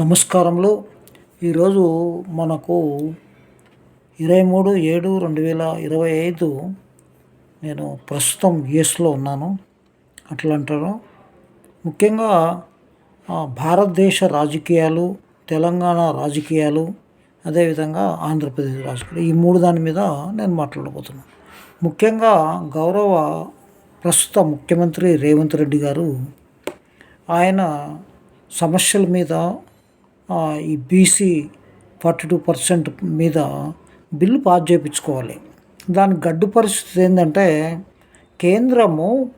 నమస్కారములు. ఈరోజు మనకు ఇరవై మూడు ఏడు రెండు వేల ఇరవై ఐదు నేను ప్రస్తుతం యుఎస్లో ఉన్నాను. అట్లాంటాను ముఖ్యంగా భారతదేశ రాజకీయాలు తెలంగాణ రాజకీయాలు అదేవిధంగా ఆంధ్రప్రదేశ్ రాజకీయాలు ఈ మూడు దాని మీద నేను మాట్లాడబోతున్నాను. ముఖ్యంగా గౌరవ ప్రస్తుత ముఖ్యమంత్రి రేవంత్ రెడ్డి గారు ఆయన సమస్యల మీద ఈ బీసీ ఫార్టీ టూ పర్సెంట్ మీద బిల్లు పాస్ చేయించుకోవాలి. దాని గడ్డు పరిస్థితి ఏంటంటే కేంద్రము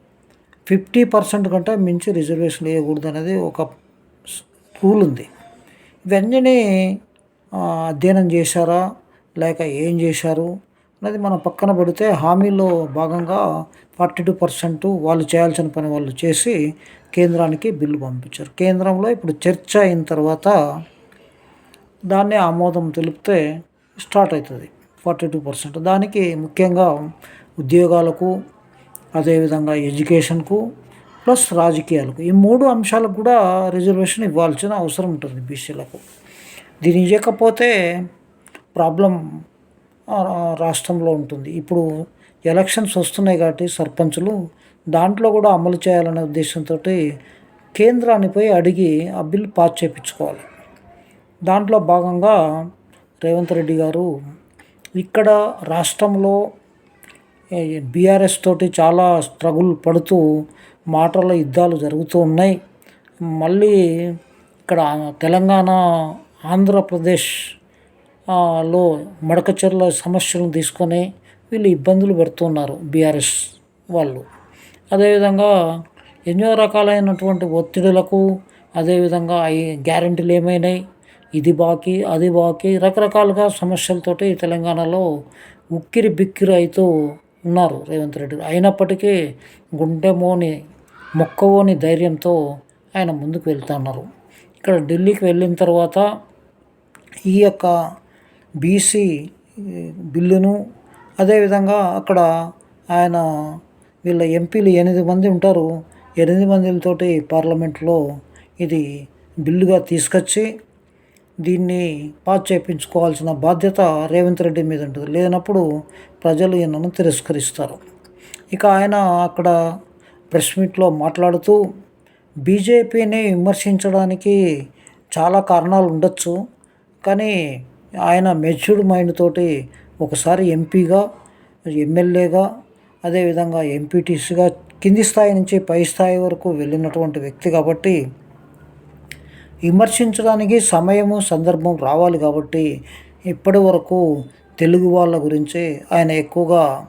ఫిఫ్టీ పర్సెంట్ కంటే మించి రిజర్వేషన్ వేయకూడదు అనేది ఒక రూల్ ఉంది. ఇవన్నీ అధ్యయనం చేశారా? లేక ఏం చేశారు? అనేది మనం పక్కన పెడితే హామీలో భాగంగా ఫార్టీ టూ పర్సెంట్ వాళ్ళు చేయాల్సిన పని వాళ్ళు చేసి కేంద్రానికి బిల్లు పంపించారు. కేంద్రంలో ఇప్పుడు చర్చ అయిన తర్వాత దాన్ని ఆమోదం తెలిపితే స్టార్ట్ అవుతుంది ఫార్టీ టూ పర్సెంట్. దానికి ముఖ్యంగా ఉద్యోగాలకు అదేవిధంగా ఎడ్యుకేషన్కు ప్లస్ రాజకీయాలకు ఈ మూడు అంశాలకు కూడా రిజర్వేషన్ ఇవ్వాల్సిన అవసరం ఉంటుంది బీసీలకు. దీన్ని ఇవ్వకపోతే ప్రాబ్లం రాష్ట్రంలో ఉంటుంది. ఇప్పుడు ఎలక్షన్స్ వస్తున్నాయి కాబట్టి సర్పంచులు దాంట్లో కూడా అమలు చేయాలనే ఉద్దేశంతో కేంద్రాన్ని పోయి అడిగి ఆ బిల్ పాస్ చేయించుకోవాలి దాంట్లో భాగంగా రేవంత్ రెడ్డి గారు ఇక్కడ రాష్ట్రంలో బీఆర్ఎస్ తోటి చాలా స్ట్రగుల్ పడుతూ మాటల యుద్ధాలు జరుగుతూ ఉన్నాయి. మళ్ళీ ఇక్కడ తెలంగాణ ఆంధ్రప్రదేశ్ లో మడకచర్ల సమస్యలను తీసుకొని వీళ్ళు ఇబ్బందులు పెడుతున్నారు బీఆర్ఎస్ వాళ్ళు. అదేవిధంగా ఎన్నో రకాలైనటువంటి ఒత్తిడులకు అదేవిధంగా ఈ గ్యారెంటీలు ఏమైనాయి? ఇది బాకీ అది బాకీ రకరకాలుగా సమస్యలతోటి తెలంగాణలో ఉక్కిరి బిక్కిరి అవుతూ ఉన్నారు రేవంత్ రెడ్డి అయినప్పటికీ గుండెమోని మొక్కవోని ధైర్యంతో ఆయన ముందుకు వెళ్తున్నారు ఇక్కడ ఢిల్లీకి వెళ్ళిన తర్వాత ఈ యొక్క బీసీ బిల్లును. అదేవిధంగా అక్కడ ఆయన వీళ్ళ ఎంపీలు ఎనిమిది మంది ఉంటారు. ఎనిమిది మందితోటి పార్లమెంట్లో ఇది బిల్లుగా తీసుకొచ్చి దీన్ని పాస్ చేయించుకోవాల్సిన బాధ్యత రేవంత్ రెడ్డి మీద ఉంటుంది. లేనప్పుడు ప్రజలు ఈయనను తిరస్కరిస్తారు. ఇక ఆయన అక్కడ ప్రెస్ మీట్లో మాట్లాడుతూ బీజేపీని విమర్శించడానికి చాలా కారణాలు ఉండొచ్చు కానీ ఆయన మెచ్యూర్డ్ మైండ్ తోటి ఒకసారి ఎంపీగా ఎమ్మెల్యేగా అదేవిధంగా ఎంపీటీసీగా కింది స్థాయి నుంచి పై స్థాయి వరకు వెళ్ళినటువంటి వ్యక్తి కాబట్టి విమర్శించడానికి సమయము సందర్భం రావాలి కాబట్టి ఇప్పటి వరకు తెలుగు వాళ్ళ గురించి ఆయన ఎక్కువగా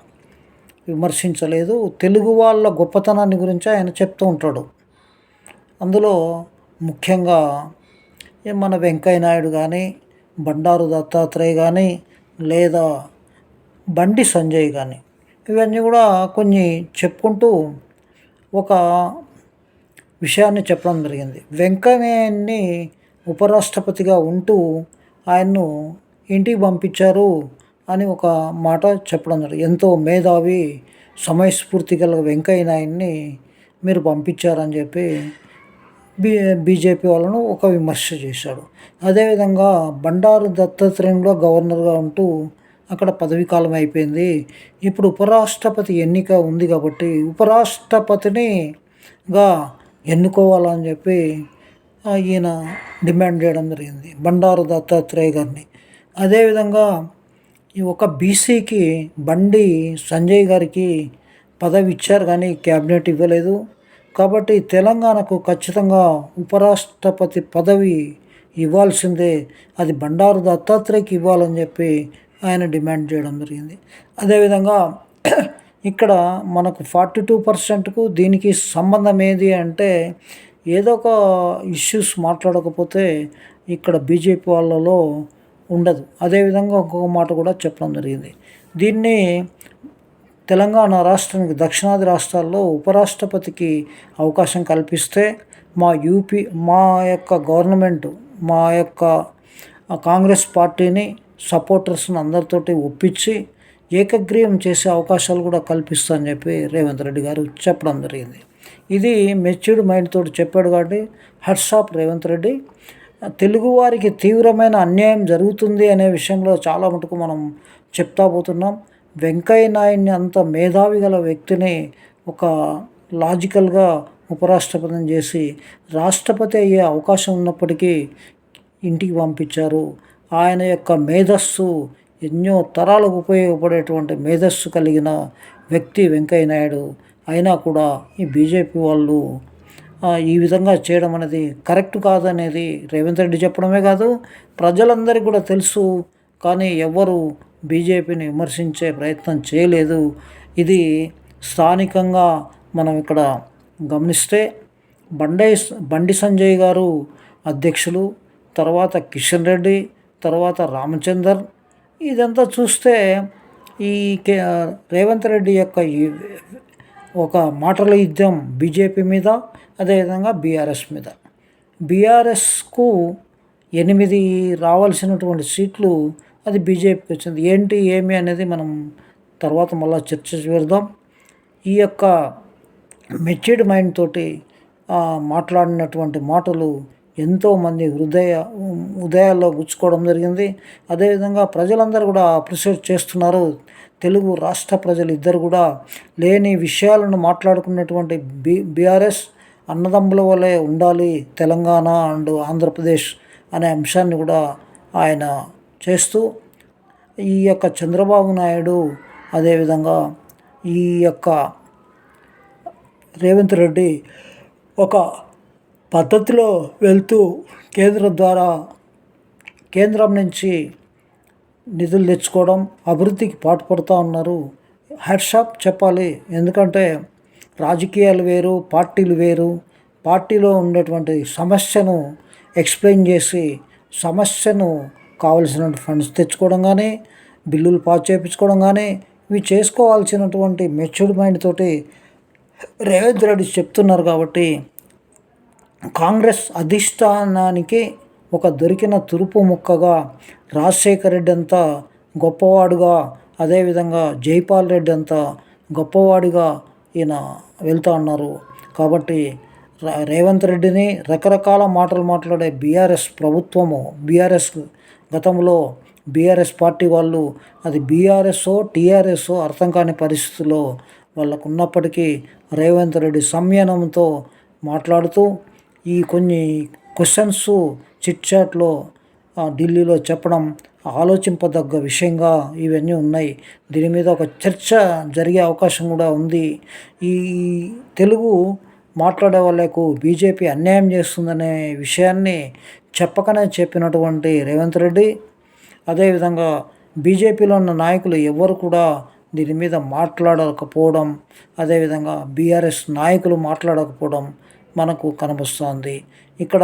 విమర్శించలేదు. తెలుగు వాళ్ళ గొప్పతనాన్ని గురించి ఆయన చెప్తూ ఉంటాడు. అందులో ముఖ్యంగా మన వెంకయ్య నాయుడు కానీ బండారు దత్తాత్రేయ కానీ లేదా బండి సంజయ్ కానీ ఇవన్నీ కూడా కొన్ని చెప్పుకుంటూ ఒక విషయాన్ని చెప్పడం జరిగింది. వెంకయ్యని ఉపరాష్ట్రపతిగా ఉంటూ ఆయన్ను ఇంటికి పంపించారు అని ఒక మాట చెప్పడం జరిగింది. ఎంతో మేధావి సమయస్ఫూర్తి గల వెంకయ్య నాయుడిని మీరు పంపించారని చెప్పి బీ బీజేపీ వాళ్ళను ఒక విమర్శ చేశాడు. అదేవిధంగా బండారు దత్తాత్రేయంలో కూడా గవర్నర్గా ఉంటూ అక్కడ పదవీ కాలం అయిపోయింది. ఇప్పుడు ఉపరాష్ట్రపతి ఎన్నిక ఉంది కాబట్టి ఉపరాష్ట్రపతినిగా ఎన్నుకోవాలని చెప్పి ఈయన డిమాండ్ చేయడం జరిగింది బండారు దత్తాత్రేయ గారిని. అదేవిధంగా ఈ ఒక బీసీకి బండి సంజయ్ గారికి పదవి ఇచ్చారు కానీ క్యాబినెట్ ఇవ్వలేదు. కాబట్టి తెలంగాణకు ఖచ్చితంగా ఉపరాష్ట్రపతి పదవి ఇవ్వాల్సిందే. అది బండారు దత్తాత్రేయకి ఇవ్వాలని చెప్పి ఆయన డిమాండ్ చేయడం జరిగింది. అదేవిధంగా ఇక్కడ మనకు ఫార్టీ టూ పర్సెంట్కు దీనికి సంబంధం ఏది అంటే ఏదో ఒక ఇష్యూస్ మాట్లాడకపోతే ఇక్కడ బీజేపీ వాళ్ళలో ఉండదు. అదేవిధంగా ఇంకొక మాట కూడా చెప్పడం జరిగింది. దీన్ని తెలంగాణ రాష్ట్రానికి దక్షిణాది రాష్ట్రాల్లో ఉపరాష్ట్రపతికి అవకాశం కల్పిస్తే మా యూపీ మా యొక్క గవర్నమెంట్ మా యొక్క కాంగ్రెస్ పార్టీని సపోర్టర్స్ని అందరితోటి ఒప్పించి ఏకగ్రీవం చేసే అవకాశాలు కూడా కల్పిస్తా అని చెప్పి రేవంత్ రెడ్డి గారు చెప్పడం జరిగింది. ఇది మెచ్యూర్డ్ మైండ్ తోటి చెప్పాడు కాబట్టి హెడ్స్ ఆఫ్ రేవంత్ రెడ్డి. తెలుగువారికి తీవ్రమైన అన్యాయం జరుగుతుంది అనే విషయంలో చాలా మటుకు మనం చెప్తా పోతున్నాం. వెంకయ్య నాయుడిని అంత మేధావి గల వ్యక్తిని ఒక లాజికల్గా ఉపరాష్ట్రపతిని చేసి రాష్ట్రపతి అయ్యే అవకాశం ఉన్నప్పటికీ ఇంటికి పంపించారు. ఆయన యొక్క మేధస్సు ఎన్నో తరాలకు ఉపయోగపడేటువంటి మేధస్సు కలిగిన వ్యక్తి వెంకయ్య నాయుడు అయినా కూడా ఈ బీజేపీ వాళ్ళు ఈ విధంగా చేయడం అనేది కరెక్ట్ కాదనేది రేవంత్ రెడ్డి చెప్పడమే కాదు ప్రజలందరికీ కూడా తెలుసు. కానీ ఎవ్వరు బీజేపీని విమర్శించే ప్రయత్నం చేయలేదు. ఇది స్థానికంగా మనం ఇక్కడ గమనిస్తే బండే బండి సంజయ్ గారు అధ్యక్షులు తర్వాత కిషన్ రెడ్డి తర్వాత రామచందర్. ఇదంతా చూస్తే ఈ రేవంత్ రెడ్డి యొక్క ఒక మాటల యుద్ధం బీజేపీ మీద అదేవిధంగా బీఆర్ఎస్ మీద. బీఆర్ఎస్కు ఎనిమిది రావాల్సినటువంటి సీట్లు అది బీజేపీకి వచ్చింది. ఏంటి ఏమి అనేది మనం తర్వాత మళ్ళీ చర్చ చేద్దాం. ఈ యొక్క మెచ్యూర్డ్ మైండ్ తోటి మాట్లాడినటువంటి మాటలు ఎంతోమంది హృదయ ఉదయాల్లో గుచ్చుకోవడం జరిగింది. అదేవిధంగా ప్రజలందరూ కూడా అప్రిషియేట్ చేస్తున్నారు. తెలుగు రాష్ట్ర ప్రజలు ఇద్దరు కూడా లేని విషయాలను మాట్లాడుకున్నటువంటి బి బీఆర్ఎస్ అన్నదమ్ముల వలె ఉండాలి తెలంగాణ అండ్ ఆంధ్రప్రదేశ్ అనే అంశాన్ని కూడా ఆయన చేస్తూ ఈ యొక్క చంద్రబాబు నాయుడు అదేవిధంగా ఈ యొక్క రేవంత్ రెడ్డి ఒక పద్ధతిలో వెళ్తూ కేంద్రం ద్వారా కేంద్రం నుంచి నిధులు తెచ్చుకోవడం అభివృద్ధికి పాటుపడుతూ ఉన్నారు. హెడ్షాప్ చెప్పాలి. ఎందుకంటే రాజకీయాలు వేరు పార్టీలు వేరు. పార్టీలో ఉండేటువంటి సమస్యను ఎక్స్ప్లెయిన్ చేసి సమస్యను కావలసిన ఫండ్స్ తెచ్చుకోవడం కానీ బిల్లులు పాస్ చేయించుకోవడం కానీ ఇవి చేసుకోవాల్సినటువంటి మెచ్యూర్డ్ మైండ్ తోటి రేవంత్ రెడ్డి చెప్తున్నారు కాబట్టి కాంగ్రెస్ అధిష్టానానికి ఒక దొరికిన తురుపు ముక్కగా రాజశేఖర రెడ్డి అంతా గొప్పవాడుగా అదేవిధంగా జైపాల్ రెడ్డి అంతా గొప్పవాడిగా ఈయన వెళ్తూ ఉన్నారు. కాబట్టి రేవంత్ రెడ్డిని రకరకాల మాటలు మాట్లాడే బీఆర్ఎస్ ప్రభుత్వము బీఆర్ఎస్ గతంలో బీఆర్ఎస్ పార్టీ వాళ్ళు అది బీఆర్ఎస్ఓ టీఆర్ఎస్ఓ అర్థం కాని పరిస్థితుల్లో వాళ్ళకు ఉన్నప్పటికీ రేవంత్ రెడ్డి సంయనంతో మాట్లాడుతూ ఈ కొన్ని క్వశ్చన్స్ చిట్చాట్లో ఢిల్లీలో చెప్పడం ఆలోచింపదగ్గ విషయంగా ఇవన్నీ ఉన్నాయి. దీని మీద ఒక చర్చ జరిగే అవకాశం కూడా ఉంది. ఈ తెలుగు మాట్లాడే వాళ్ళకు బీజేపీ అన్యాయం చేస్తుందనే విషయాన్ని చెప్పకనే చెప్పినటువంటి రేవంత్ రెడ్డి అదేవిధంగా బీజేపీలో ఉన్న నాయకులు ఎవరు కూడా దీని మీద మాట్లాడకపోవడం అదేవిధంగా బీఆర్ఎస్ నాయకులు మాట్లాడకపోవడం మనకు కనిపిస్తోంది ఇక్కడ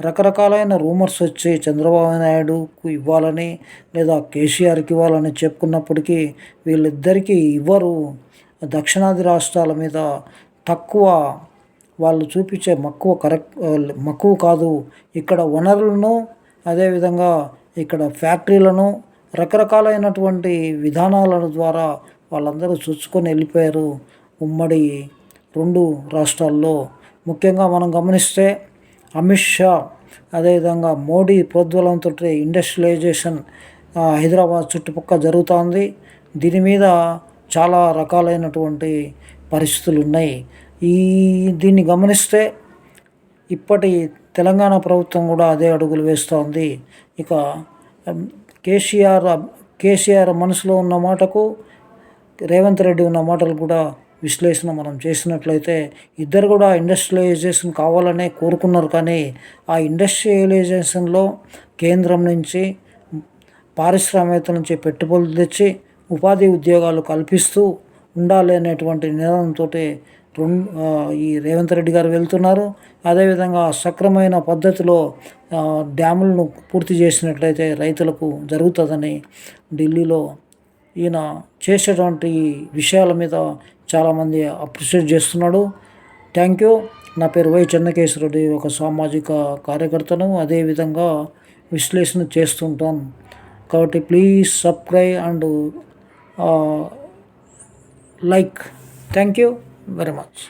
రకరకాలైన రూమర్స్ వచ్చి చంద్రబాబు నాయుడుకు ఇవ్వాలని లేదా కేసీఆర్కి ఇవ్వాలని చెప్పుకున్నప్పటికీ వీళ్ళిద్దరికీ ఇవ్వరు. దక్షిణాది రాష్ట్రాల మీద తక్కువ వాళ్ళు చూపించే మక్కువ కరెక్ట్ మక్కువ కాదు. ఇక్కడ వనరులను అదేవిధంగా ఇక్కడ ఫ్యాక్టరీలను రకరకాలైనటువంటి విధానాల ద్వారా వాళ్ళందరూ చూసుకొని వెళ్ళిపోయారు ఉమ్మడి రెండు రాష్ట్రాల్లో. ముఖ్యంగా మనం గమనిస్తే అమిత్ షా అదేవిధంగా మోడీ ప్రోద్బలంతో ఇండస్ట్రియలైజేషన్ హైదరాబాద్ చుట్టుపక్కల జరుగుతోంది. దీని మీద చాలా రకాలైనటువంటి పరిస్థితులు ఉన్నాయి ఈ దీన్ని గమనిస్తే ఇప్పటి తెలంగాణ ప్రభుత్వం కూడా అదే అడుగులు వేస్తోంది. ఇక కేసీఆర్ కేసీఆర్ మనసులో ఉన్న మాటకు రేవంత్ రెడ్డి ఉన్న మాటలు కూడా విశ్లేషణ మనం చేసినట్లయితే ఇద్దరు కూడా ఇండస్ట్రియలైజేషన్ కావాలనే కోరుకున్నారు కానీ ఆ ఇండస్ట్రియలైజేషన్లో కేంద్రం నుంచి పారిశ్రామికత నుంచి పెట్టుబడులు తెచ్చి ఉపాధి ఉద్యోగాలు కల్పిస్తూ ఉండాలి అనేటువంటి నిర్ణయంతో రెండు ఈ రేవంత్ రెడ్డి గారు వెళ్తున్నారు. అదేవిధంగా సక్రమైన పద్ధతిలో డ్యాములను పూర్తి చేసినట్లయితే రైతులకు జరుగుతుందని ఢిల్లీలో ఈయన చేసేటువంటి విషయాల మీద చాలామంది అప్రిషియేట్ చేస్తున్నాడు. Thank you. నా పేరు వై చెన్నకేశ్వరరెడ్డి ఒక సామాజిక కార్యకర్తను అదేవిధంగా విశ్లేషణ చేస్తుంటాను కాబట్టి please subscribe and like. Thank you. Very much